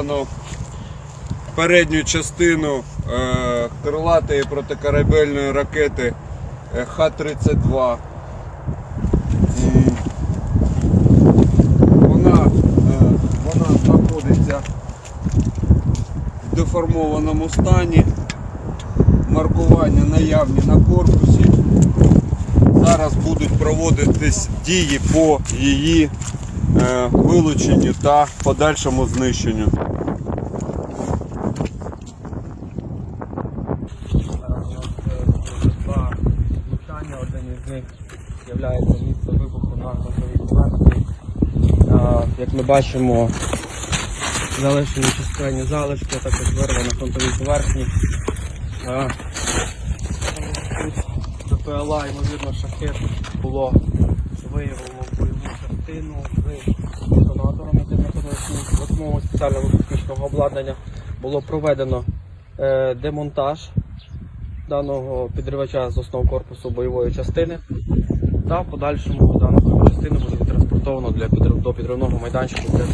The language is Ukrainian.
виявлено передню частину е, крилатої протикорабельної ракети е, Х-32. Вона, е, вона знаходиться в деформованому стані. Маркування наявні на корпусі. Зараз будуть проводитись дії по її вилученню та подальшому знищенню. Е, два влучання, один із них є місце вибуху на грунтовій поверхні. Е, Як ми бачимо, залишені частині залишки, також вирва на грунтовій поверхні. Е, Тут БПЛА, ймовірно, шахет було виявлено частину з детонаторами в восьмого спеціального технічного обладнання. Було проведено е, демонтаж даного підривача з основного корпусу бойової частини. Та в подальшому дану частину буде транспортовано для підрив- до підривного майданчику для